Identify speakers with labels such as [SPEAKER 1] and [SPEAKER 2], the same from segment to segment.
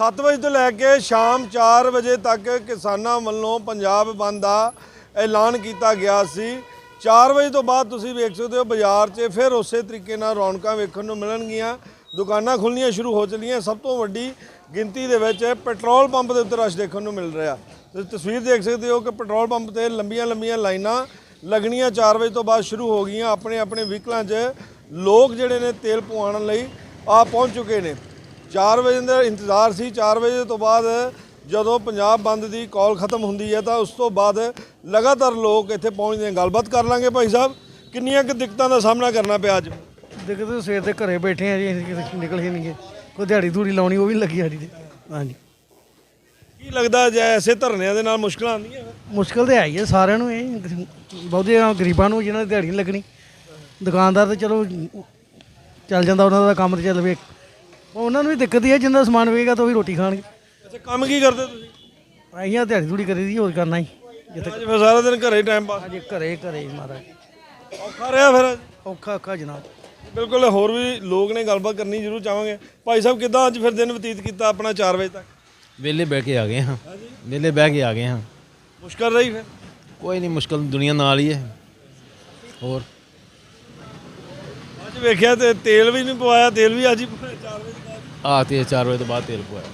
[SPEAKER 1] 7 ਵਜੇ ਤੋਂ ਲੈ ਕੇ ਸ਼ਾਮ 4 ਵਜੇ ਤੱਕ ਕਿਸਾਨਾਂ ਵੱਲੋਂ ਪੰਜਾਬ ਬੰਦ ਦਾ ਐਲਾਨ ਕੀਤਾ ਗਿਆ ਸੀ। 4 ਵਜੇ ਤੋਂ ਬਾਅਦ ਤੁਸੀਂ ਵੇਖ ਸਕਦੇ ਹੋ ਬਾਜ਼ਾਰ 'ਚ ਫਿਰ ਉਸੇ ਤਰੀਕੇ ਨਾਲ ਰੌਣਕਾਂ ਵੇਖਣ ਨੂੰ ਮਿਲਣਗੀਆਂ। ਦੁਕਾਨਾਂ ਖੁੱਲਣੀਆਂ ਸ਼ੁਰੂ ਹੋ ਚਲੀਆਂ। ਸਭ ਤੋਂ ਵੱਡੀ ਗਿਣਤੀ ਦੇ ਵਿੱਚ ਪੈਟਰੋਲ ਪੰਪ ਦੇ ਉੱਤੇ ਰਸ਼ ਦੇਖਣ ਨੂੰ ਮਿਲ ਰਿਹਾ। ਤੁਸੀਂ ਤਸਵੀਰ ਦੇਖ ਸਕਦੇ ਹੋ ਕਿ ਪੈਟਰੋਲ ਪੰਪ ਤੇ ਲੰਬੀਆਂ ਲੰਬੀਆਂ ਲਾਈਨਾਂ ਲੱਗਣੀਆਂ। 4 ਵਜੇ ਤੋਂ ਬਾਅਦ ਸ਼ੁਰੂ ਹੋ ਗਈਆਂ। ਆਪਣੇ ਆਪਣੇ ਵਹੀਕਲਾਂ 'ਚ ਲੋਕ ਜਿਹੜੇ ਨੇ ਤੇਲ ਪਵਾਉਣ ਲਈ ਆ ਪਹੁੰਚ ਚੁੱਕੇ ਨੇ। 4 ਵਜੇ ਦਾ ਇੰਤਜ਼ਾਰ ਸੀ 4 ਵਜੇ ਤੋਂ ਬਾਅਦ ਜਦੋਂ ਪੰਜਾਬ ਬੰਦ ਦੀ ਕਾਲ ਖਤਮ ਹੁੰਦੀ ਹੈ ਤਾਂ ਉਸ ਤੋਂ ਬਾਅਦ ਲਗਾਤਾਰ ਲੋਕ ਇੱਥੇ ਪਹੁੰਚਦੇ ਨੇ। ਗੱਲਬਾਤ ਕਰ ਲਾਂਗੇ ਭਾਈ ਸਾਹਿਬ ਕਿੰਨੀਆਂ ਕੁ ਦਿੱਕਤਾਂ ਦਾ ਸਾਹਮਣਾ ਕਰਨਾ ਪਿਆ ਅੱਜ?
[SPEAKER 2] ਦੇਖਦੇ ਸਵੇਰ ਤੇ ਘਰੇ ਬੈਠੇ ਆ ਜੀ ਅਸੀਂ ਨਿਕਲ ਹੀ ਨਹੀਂ ਗਏ ਕੋਈ ਦਿਹਾੜੀ ਦੂੜੀ ਲਾਉਣੀ ਉਹ ਵੀ ਲੱਗੀ ਸਾਡੀ ਤੇ ਹਾਂਜੀ।
[SPEAKER 1] ਕੀ ਲੱਗਦਾ ਜੇ ਐਸੇ ਧਰਨਿਆਂ ਦੇ ਨਾਲ ਮੁਸ਼ਕਲਾਂ ਆਉਂਦੀਆਂ?
[SPEAKER 2] ਮੁਸ਼ਕਲ ਤੇ ਆਈ ਹੈ ਸਾਰਿਆਂ ਨੂੰ ਇਹ ਬਹੁਤੇ ਗਰੀਬਾਂ ਨੂੰ ਜਿਹਨਾਂ ਦੀ ਦਿਹਾੜੀ ਨਹੀਂ ਲੱਗਣੀ। ਦੁਕਾਨਦਾਰ ਤੇ ਚਲੋ ਚੱਲ ਜਾਂਦਾ ਉਹਨਾਂ ਦਾ ਕੰਮ ਤੇ ਚੱਲ ਵੇ। ਉਹਨਾਂ ਨੂੰ ਵੀ ਦਿੱਕਤ ਹੀ ਹੈ ਜਿੰਨਾ ਸਮਾਨ ਵੇਗਾ ਤਾਂ ਉਹ ਵੀ ਰੋਟੀ ਖਾਣਗੇ।
[SPEAKER 1] ਅੱਛਾ ਕੰਮ ਕੀ ਕਰਦੇ ਤੁਸੀਂ?
[SPEAKER 2] ਆਈਆਂ ਦਿਹਾੜੀ ਦੂੜੀ ਕਰੀ ਦੀ ਹੋਰ ਕਰਨਾ ਹੀ। ਜਿੱਥੇ
[SPEAKER 1] ਅੱਜ ਫਿਰ ਸਾਰਾ ਦਿਨ ਘਰੇ ਟਾਈਮ ਪਾਸ
[SPEAKER 2] ਅਜੇ ਘਰੇ ਘਰੇ ਹੀ ਮਹਾਰਾਜ।
[SPEAKER 1] ਔਖਾ ਰਿਹਾ ਫਿਰ?
[SPEAKER 2] ਔਖਾ ਔਖਾ ਜਨਾਬ।
[SPEAKER 1] ਬਿਲਕੁਲ ਹੋਰ ਵੀ ਲੋਕ ਨੇ ਗੱਲਬਾਤ ਕਰਨੀ ਜ਼ਰੂਰ ਚਾਹਾਂਗੇ। ਭਾਈ ਸਾਹਿਬ ਕਿੱਦਾਂ ਅੱਜ ਫਿਰ ਦਿਨ ਬਤੀਤ ਕੀਤਾ ਆਪਣਾ 4 ਵਜੇ ਤੱਕ?
[SPEAKER 3] ਵਿਹਲੇ ਬਹਿ ਕੇ ਆ ਗਏ ਹਾਂ। ਵਿਹਲੇ ਬਹਿ ਕੇ ਆ ਗਏ ਹਾਂ।
[SPEAKER 1] ਮੁਸ਼ਕਲ ਰਹੀ ਫਿਰ?
[SPEAKER 3] ਕੋਈ ਨਹੀਂ ਮੁਸ਼ਕਲ ਦੁਨੀਆ ਨਾਲ ਹੀ ਹੈ। ਹੋਰ।
[SPEAKER 1] ਅੱਜ ਵੇਖਿਆ ਤੇ ਤੇਲ ਵੀ ਨਹੀਂ ਪਵਾਇਆ ਤੇਲ ਵੀ ਅੱਜ ਹੀ 4 ਵਜੇ
[SPEAKER 3] ਤੇ 4 ਵਜੇ ਤੋਂ ਬਾਅਦ ਤੇਲ ਪਵਾਇਆ।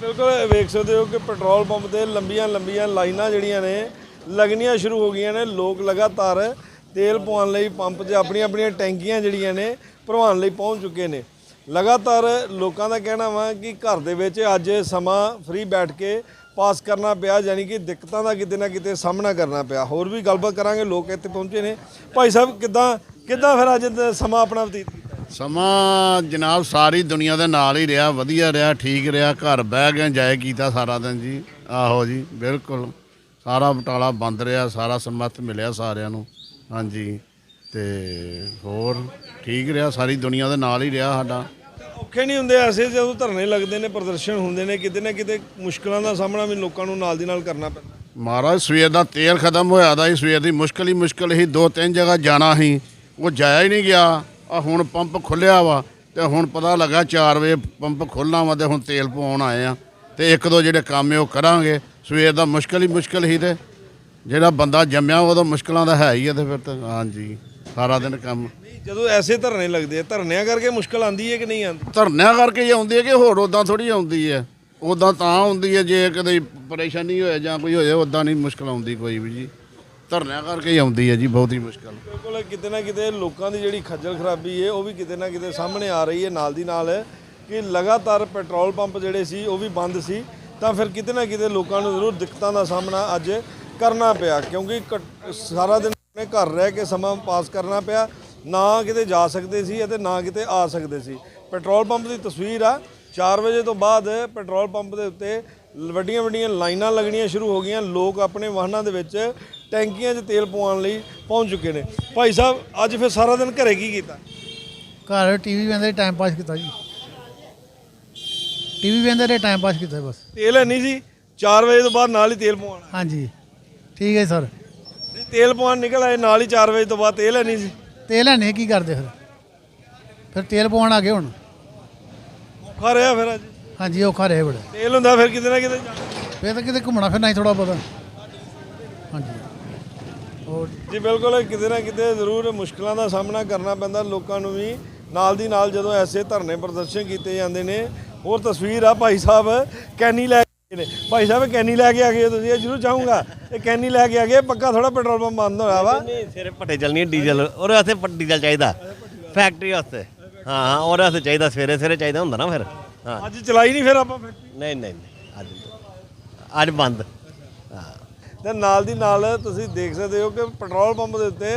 [SPEAKER 1] ਬਿਲਕੁਲ ਵੇਖ ਸਕਦੇ ਹੋ ਕਿ ਪੈਟਰੋਲ ਪੰਪ ਤੇ ਲੰਬੀਆਂ ਲੰਬੀਆਂ ਲਾਈਨਾਂ ਜਿਹੜੀਆਂ ਨੇ, ਲੱਗਣੀਆਂ ਸ਼ੁਰੂ ਹੋ ਗਈਆਂ ਨੇ। ਲੋਕ ਲਗਾਤਾਰ ਤੇਲ ਪਵਾਉਣ ਲਈ ਪੰਪ 'ਚ ਆਪਣੀਆਂ ਆਪਣੀਆਂ ਟੈਂਕੀਆਂ ਜਿਹੜੀਆਂ ਨੇ, ਭਰਵਾਉਣ ਲਈ ਪਹੁੰਚ ਚੁੱਕੇ ਨੇ। ਲਗਾਤਾਰ ਲੋਕਾਂ ਦਾ ਕਹਿਣਾ ਵਾ ਕਿ ਘਰ ਦੇ ਵਿੱਚ ਅੱਜ ਸਮਾਂ ਫ੍ਰੀ ਬੈਠ ਕੇ ਪਾਸ ਕਰਨਾ ਪਿਆ, ਯਾਨੀ ਕਿ ਦਿੱਕਤਾਂ ਦਾ ਕਿਤੇ ਨਾ ਕਿਤੇ ਸਾਹਮਣਾ ਕਰਨਾ ਪਿਆ। ਹੋਰ ਵੀ ਗੱਲਬਾਤ ਕਰਾਂਗੇ, ਲੋਕ ਇੱਥੇ ਪਹੁੰਚੇ ਨੇ। ਭਾਈ ਸਾਹਿਬ, ਕਿੱਦਾਂ ਕਿੱਦਾਂ ਫਿਰ ਅੱਜ ਸਮਾਂ ਆਪਣਾ ਬਤੀਤ?
[SPEAKER 4] ਸਮਾਂ ਜਨਾਬ ਸਾਰੀ ਦੁਨੀਆ ਦੇ ਨਾਲ ਹੀ ਰਿਹਾ ਵਧੀਆ ਰਿਹਾ ਠੀਕ ਰਿਹਾ ਘਰ ਬਹਿ ਕੇ ਇੰਜੋਏ ਕੀਤਾ ਸਾਰਾ ਦਿਨ ਜੀ। ਆਹੋ ਜੀ ਬਿਲਕੁਲ। ਸਾਰਾ ਬਟਾਲਾ ਬੰਦ ਰਿਹਾ ਸਾਰਾ ਸਮੱਤ ਮਿਲਿਆ ਸਾਰਿਆਂ ਨੂੰ। ਹਾਂਜੀ ਤੇ ਹੋਰ ਠੀਕ ਰਿਹਾ ਸਾਰੀ ਦੁਨੀਆ ਦੇ ਨਾਲ ਹੀ ਰਿਹਾ ਸਾਡਾ।
[SPEAKER 1] ਔਖੇ ਨਹੀਂ ਹੁੰਦੇ ਐਸੇ ਜਦੋਂ ਧਰਨੇ ਲੱਗਦੇ ਨੇ ਪ੍ਰਦਰਸ਼ਨ ਹੁੰਦੇ ਨੇ ਕਿਤੇ ਨਾ ਕਿਤੇ ਮੁਸ਼ਕਲਾਂ ਦਾ ਸਾਹਮਣਾ ਵੀ ਲੋਕਾਂ ਨੂੰ ਨਾਲ ਦੀ ਨਾਲ ਕਰਨਾ ਪੈਂਦਾ।
[SPEAKER 4] ਮਹਾਰਾਜ ਸਵੇਰ ਦਾ ਤੇਲ ਖਤਮ ਹੋਇਆ ਦਾ ਸੀ ਸਵੇਰ ਦੀ ਮੁਸ਼ਕਲ ਹੀ ਮੁਸ਼ਕਲ ਹੀ ਦੋ ਤਿੰਨ ਜਗ੍ਹਾ ਜਾਣਾ ਸੀ ਉਹ ਜਾਇਆ ਹੀ ਨਹੀਂ ਗਿਆ। ਆ ਹੁਣ ਪੰਪ ਖੁੱਲਿਆ ਵਾ ਤੇ ਹੁਣ ਪਤਾ ਲੱਗਾ 4 ਵਜੇ ਪੰਪ ਖੁੱਲਣਾ ਵਾ ਤੇ ਹੁਣ ਤੇਲ ਪਵਾਉਣ ਆਏ ਆ। ਤੇ ਇੱਕ ਦੋ ਜਿਹੜੇ ਕੰਮ ਉਹ ਕਰਾਂਗੇ। ਸਵੇਰ ਦਾ ਮੁਸ਼ਕਲ ਹੀ ਮੁਸ਼ਕਲ ਹੀ ਤੇ ਜਿਹੜਾ ਬੰਦਾ ਜੰਮਿਆ ਉਦੋਂ ਮੁਸ਼ਕਲਾਂ ਦਾ ਹੈ ਹੀ ਆ ਤੇ ਫਿਰ ਤਾਂ ਹਾਂਜੀ ਸਾਰਾ ਦਿਨ ਕੰਮ।
[SPEAKER 1] ਜਦੋਂ ਐਸੇ ਧਰਨੇ ਲੱਗਦੇ ਆ ਧਰਨਿਆਂ ਕਰਕੇ ਮੁਸ਼ਕਲ ਆਂਦੀ ਹੈ ਕਿ ਨਹੀਂ ਆਂਦੀ
[SPEAKER 4] ਧਰਨਿਆਂ ਕਰਕੇ ਹੀ ਆਉਂਦੀ ਹੈ ਕਿ ਹੋਰ ਉਦਾਂ ਥੋੜੀ ਆਉਂਦੀ ਹੈ? ਉਦਾਂ ਤਾਂ ਆਉਂਦੀ ਹੈ ਜੇ ਕਦੇ ਪਰੇਸ਼ਾਨੀ ਹੋਏ ਜਾਂ ਕੋਈ ਹੋਏ ਉਦਾਂ ਨਹੀਂ ਮੁਸ਼ਕਲ ਆਉਂਦੀ ਕੋਈ ਵੀ ਜੀ। ਧਰਨਿਆਂ ਕਰਕੇ ਹੀ ਆਉਂਦੀ ਹੈ ਜੀ, ਬਹੁਤ ਹੀ ਮੁਸ਼ਕਲ।
[SPEAKER 1] ਬਿਲਕੁਲ ਕਿਤੇ ਨਾ ਕਿਤੇ ਲੋਕਾਂ ਦੀ ਜਿਹੜੀ ਖੱਜਲ ਖਰਾਬੀ ਹੈ, ਉਹ ਵੀ ਕਿਤੇ ਨਾ ਕਿਤੇ ਸਾਹਮਣੇ ਆ ਰਹੀ ਹੈ, ਨਾਲ ਦੀ ਨਾਲ ਕਿ ਲਗਾਤਾਰ ਪੈਟਰੋਲ ਪੰਪ ਜਿਹੜੇ ਸੀ, ਉਹ ਵੀ ਬੰਦ ਸੀ। ਤਾਂ ਫਿਰ ਕਿਤੇ ਨਾ ਕਿਤੇ ਲੋਕਾਂ ਨੂੰ ਜ਼ਰੂਰ ਦਿੱਕਤਾਂ ਦਾ ਸਾਹਮਣਾ ਅੱਜ ਕਰਨਾ ਪਿਆ, ਕਿਉਂਕਿ ਘੱਟ- ਸਾਰਾ ਦਿਨ ਆਪਣੇ ਘਰ ਰਹਿ ਕੇ ਸਮਾਂ ਪਾਸ ਕਰਨਾ ਪਿਆ। ਨਾ ਕਿਤੇ ਜਾ ਸਕਦੇ ਸੀ ਅਤੇ ਨਾ ਕਿਤੇ ਆ ਸਕਦੇ ਸੀ। ਪੈਟਰੋਲ ਪੰਪ ਦੀ ਤਸਵੀਰ ਆ 4 ਵਜੇ ਤੋਂ ਬਾਅਦ ਪੈਟਰੋਲ ਪੰਪ ਦੇ ਉੱਤੇ ਵੱਡੀਆਂ ਵੱਡੀਆਂ ਲਾਈਨਾਂ ਲੱਗਣੀਆਂ ਸ਼ੁਰੂ ਹੋ ਗਈਆਂ। ਲੋਕ ਆਪਣੇ ਵਾਹਨਾਂ ਦੇ ਵਿੱਚ ਟੈਂਕੀਆਂ 'ਚ ਤੇਲ ਪਵਾਉਣ ਲਈ ਪਹੁੰਚ ਚੁੱਕੇ ਨੇ। ਭਾਈ ਸਾਹਿਬ ਅੱਜ ਫਿਰ ਸਾਰਾ ਦਿਨ ਘਰੇ ਕੀ ਕੀਤਾ?
[SPEAKER 5] ਘਰ ਟੀਵੀ ਵੇਂਦੇ ਟਾਈਮ ਪਾਸ ਕੀਤਾ ਜੀ। ਟੀਵੀ ਵੇਂਦੇ ਰਹੇ ਟਾਈਮ ਪਾਸ ਕੀਤਾ ਬਸ।
[SPEAKER 1] ਤੇਲ ਹੈ ਨਹੀਂ ਸੀ? 4 ਵਜੇ ਤੋਂ ਬਾਅਦ ਨਾਲ ਹੀ ਤੇਲ ਪਵਾਉਣਾ।
[SPEAKER 5] ਹਾਂਜੀ। ਠੀਕ ਹੈ ਸਰ।
[SPEAKER 1] ਨਹੀਂ ਤੇਲ ਪਵਾਉਣ ਨਿਕਲ ਆਏ ਨਾਲ ਹੀ 4 ਵਜੇ ਤੋਂ ਬਾਅਦ ਤੇਲ ਹੈ ਨਹੀਂ ਸੀ?
[SPEAKER 5] ਤੇਲ ਲੈਣੇ ਕੀ ਕਰਦੇ ਫਿਰ? ਫਿਰ ਤੇਲ ਪਵਾਉਣ ਆ ਗਏ ਹੁਣ।
[SPEAKER 1] ਔਖਾ ਰਿਹਾ ਫਿਰ ਅੱਜ?
[SPEAKER 5] ਹਾਂਜੀ ਔਖਾ ਰਹੇ ਬੜਾ।
[SPEAKER 1] ਤੇਲ ਹੁੰਦਾ ਫਿਰ ਕਿਤੇ ਨਾ ਕਿਤੇ ਜਾਣਾ।
[SPEAKER 5] ਫਿਰ ਤਾਂ ਕਿਤੇ ਘੁੰਮਣਾ ਫਿਰਨਾ ਹੀ ਥੋੜਾ ਬਹੁਤਾ। ਹਾਂਜੀ। ਹੋਰ
[SPEAKER 1] ਜੀ। ਬਿਲਕੁਲ ਕਿਤੇ ਨਾ ਕਿਤੇ ਜ਼ਰੂਰ ਮੁਸ਼ਕਲਾਂ ਦਾ ਸਾਹਮਣਾ ਕਰਨਾ ਪੈਂਦਾ। ਲੋਕਾਂ ਨੂੰ ਵੀ ਨਾਲ ਦੀ ਨਾਲ ਜਦੋਂ ਐਸੇ ਧਰਨੇ ਪ੍ਰਦਰਸ਼ਨ ਕੀਤੇ ਜਾਂਦੇ ਨੇ ਹੋਰ ਤਸਵੀਰ ਆ ਭਾਈ ਸਾਹਿਬ ਕੈਨੀ ਲੈ ਕੇ ਨੇ। ਭਾਈ ਸਾਹਿਬ ਕੈਨੀ ਲੈ ਕੇ ਆ ਗਏ ਤੁਸੀਂ ਇਹ ਜ਼ਰੂਰ ਚਾਹੂੰਗਾ। ਇਹ ਕੈਨੀ ਲੈ ਕੇ ਆ ਗਏ ਪੱਕਾ ਥੋੜਾ ਪੈਟਰੋਲ ਪੰਪ ਬੰਦ ਹੋਇਆ ਵਾ।
[SPEAKER 6] ਨਹੀਂ ਸਿਰੇ ਪੱਟੇ ਚੱਲਣੀ ਹੈ ਡੀਜ਼ਲ। ਉਹਦੇ ਵਾਸਤੇ ਡੀਜ਼ਲ ਚਾਹੀਦਾ। ਫੈਕਟਰੀ ਵਾਸਤੇ। ਹਾਂ ਹਾਂ ਉਹਦੇ ਵਾਸਤੇ ਚਾਹੀਦਾ ਸਵੇਰੇ ਸਵੇਰੇ ਚਾਹੀਦਾ ਹੁੰਦਾ ਨਾ ਫਿਰ। ਹਾਂ।
[SPEAKER 1] ਅੱਜ ਚਲਾਈ ਨਹੀਂ ਫਿਰ ਆਪਾਂ ਫੈਕਟਰੀ।
[SPEAKER 6] ਨਹੀਂ ਨਹੀਂ ਨਹੀਂ, ਅੱਜ ਅੱਜ ਬੰਦ। ਹਾਂ।
[SPEAKER 1] ਤੇ ਨਾਲ ਦੀ ਨਾਲ ਤੁਸੀਂ ਦੇਖ ਸਕਦੇ ਹੋ ਕਿ ਪੈਟਰੋਲ ਪੰਪ ਦੇ ਉੱਤੇ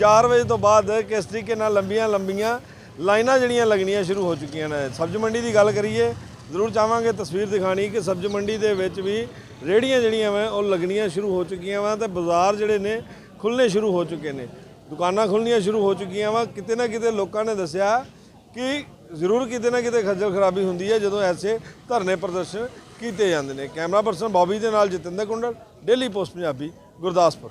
[SPEAKER 1] 4 ਵਜੇ ਤੋਂ ਬਾਅਦ ਕਿਸ ਤਰੀਕੇ ਨਾਲ ਲੰਬੀਆਂ ਲੰਬੀਆਂ ਲਾਈਨਾਂ ਜਿਹੜੀਆਂ ਲੱਗਣੀਆਂ ਸ਼ੁਰੂ ਹੋ ਚੁੱਕੀਆਂ ਨੇ। ਸਬਜ਼ੀ ਮੰਡੀ ਦੀ ਗੱਲ ਕਰੀਏ, ਜ਼ਰੂਰ ਚਾਹਾਂਗੇ ਤਸਵੀਰ ਦਿਖਾਣੀ ਕਿ ਸਬਜ਼ ਮੰਡੀ ਦੇ ਵਿੱਚ ਵੀ ਰੇੜੀਆਂ ਜਿਹੜੀਆਂ ਵਾ, ਉਹ ਲੱਗਣੀਆਂ ਸ਼ੁਰੂ ਹੋ ਚੁੱਕੀਆਂ ਵਾ ਤੇ ਬਾਜ਼ਾਰ ਜਿਹੜੇ ਨੇ ਖੁੱਲ੍ਹਣੇ ਸ਼ੁਰੂ ਹੋ ਚੁੱਕੇ ਨੇ। ਦੁਕਾਨਾਂ ਖੁੱਲ੍ਹਣੀਆਂ ਸ਼ੁਰੂ ਹੋ ਚੁੱਕੀਆਂ ਵਾ। ਕਿਤੇ ਨਾ ਕਿਤੇ ਲੋਕਾਂ ਨੇ ਦੱਸਿਆ ਕਿ ਜ਼ਰੂਰ ਕਿਤੇ ਨਾ ਕਿਤੇ ਖੱਜਲ ਖਰਾਬੀ ਹੁੰਦੀ ਹੈ ਜਦੋਂ ਐਸੇ ਧਰਨੇ ਪ੍ਰਦਰਸ਼ਨ ਕੀਤੇ ਜਾਂਦੇ ਨੇ। ਕੈਮਰਾ ਪਰਸਨ ਬੌਬੀ ਦੇ ਨਾਲ ਜਤਿੰਦਰ ਕੁੰਡਲ। Daily post Punjabi Gurdaspur.